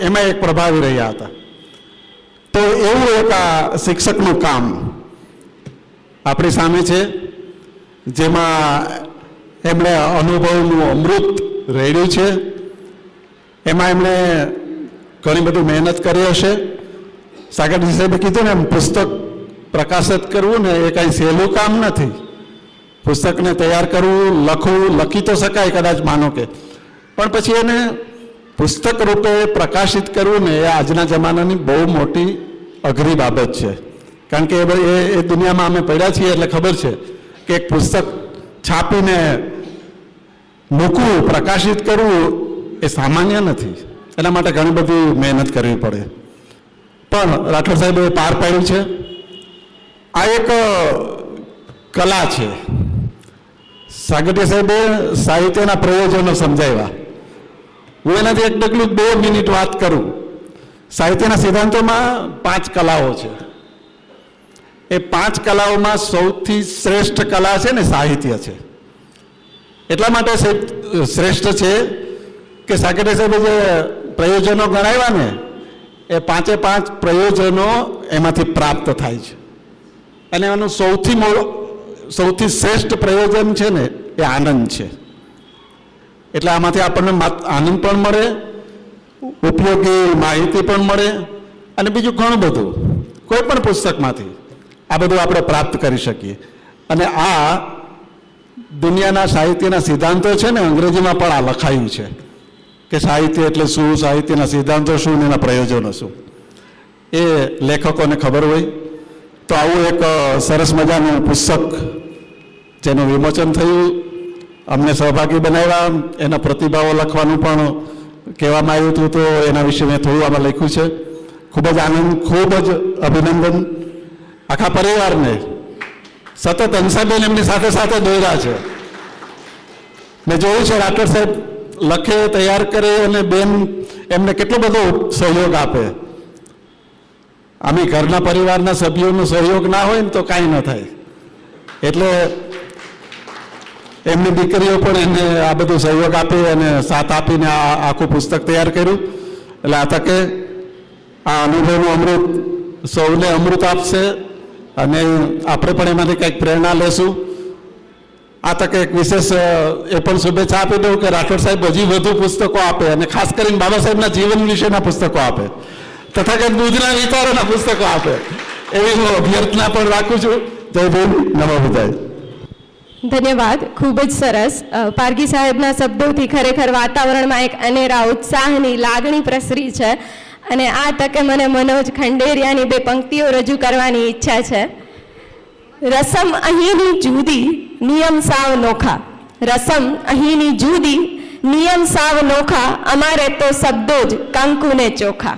એમાં એક પ્રભાવી રહ્યા હતા. તો એવું એક આ શિક્ષકનું કામ આપણી સામે છે, જેમાં એમણે અનુભવનું અમૃત રેડ્યું છે. એમાં એમણે ઘણી બધી મહેનત કરી હશે. સાગરજી સાહેબે કીધું ને એમ પુસ્તક પ્રકાશિત કરવું ને એ કાંઈ સહેલું કામ નથી. પુસ્તકને તૈયાર કરવું, લખવું, લખી તો શકાય કદાચ માનો કે. પણ પછી એને પુસ્તક રૂપે પ્રકાશિત કરવું ને એ આજના જમાનાની બહુ મોટી અઘરી બાબત છે. કારણ કે એ એ દુનિયામાં અમે પડ્યા છીએ એટલે ખબર છે કે એક પુસ્તક છાપીને મૂકવું, પ્રકાશિત કરવું એ સામાન્ય નથી. એના માટે ઘણી બધી મહેનત કરવી પડે. પણ રાઠોડ સાહેબે પાર પાડ્યું છે. આ એક કલા છે. સાગઠિયા સાહેબે સાહિત્યના પ્રયોજનો સમજાવ્યા. હું એનાથી એક ડગલું બે મિનિટ વાત કરું. સાહિત્યના સિદ્ધાંતોમાં પાંચ કલાઓ છે. એ પાંચ કલાઓમાં સૌથી શ્રેષ્ઠ કલા છે ને સાહિત્ય છે. એટલા માટે શ્રેષ્ઠ છે કે સાકેટ સાહેબે જે પ્રયોજનો ગણાવ્યા ને, એ પાંચે પાંચ પ્રયોજનો એમાંથી પ્રાપ્ત થાય છે. અને એનું સૌથી મોટો, સૌથી શ્રેષ્ઠ પ્રયોજન છે ને, એ આનંદ છે. એટલે આમાંથી આપણને આનંદ પણ મળે, ઉપયોગી માહિતી પણ મળે, અને બીજું ઘણું બધું. કોઈ પણ પુસ્તકમાંથી આ બધું આપણે પ્રાપ્ત કરી શકીએ. અને આ દુનિયાના સાહિત્યના સિદ્ધાંતો છે ને, અંગ્રેજીમાં પણ આ લખાયું છે કે સાહિત્ય એટલે શું, સાહિત્યના સિદ્ધાંતો શું ને એના પ્રયોજનો શું. એ લેખકોને ખબર હોય તો આવું એક સરસ મજાનું પુસ્તક જેનું વિમોચન થયું. અમને સહભાગી બનાવ્યા. એના પ્રતિભાવો લખવાનું પણ કહેવામાં આવ્યું હતું તો એના વિશે મેં થોડું આમાં લખ્યું છે. ખૂબ જ આનંદ, ખૂબ જ અભિનંદન આખા પરિવારને. સતત હંસાબેન એમની સાથે સાથે દોર્યા છે. મેં જોયું છે રાઠોડ સાહેબ લખે, તૈયાર કરે અને બેન એમને કેટલો બધો સહયોગ આપે. આમે ઘરના પરિવારના સભ્યોનો સહયોગ ના હોય ને તો કાંઈ ન થાય. એટલે એમની દીકરીઓ પણ એને આ બધું સહયોગ આપી અને સાથ આપીને આ આખું પુસ્તક તૈયાર કર્યું. એટલે આ તકે આ અનુભવનું અમૃત સૌને અમૃત આપશે અને આપણે પણ એમાંથી કંઈક પ્રેરણા લેશું. આ તકે એક વિશેષ એ પણ શુભેચ્છા આપી દઉં કે રાઠોડ સાહેબ હજી વધુ પુસ્તકો આપે અને ખાસ કરીને બાબા સાહેબના જીવન વિશેના પુસ્તકો આપે. તથા દૂધના વિચારોના પુસ્તકો આપે. એવી હું અભ્યર્થના પણ રાખું છું. જય ભીમ, નમો બુદ્ધાય ધન્યવાદ. ખૂબ જ સરસ. પારગી સાહેબના શબ્દોથી ખરેખર વાતાવરણમાં એક અનેરા ઉત્સાહની લાગણી પ્રસરી છે અને આ તકે મને મનોજ ખંડેરિયાની બે પંક્તિઓ રજૂ કરવાની ઈચ્છા છે. રસમ અહીંની જુદી, નિયમ સાવ નોખા. રસમ અહીંની જુદી, નિયમ સાવ નોખા. અમારે તો શબ્દો જ કંકુને ચોખા.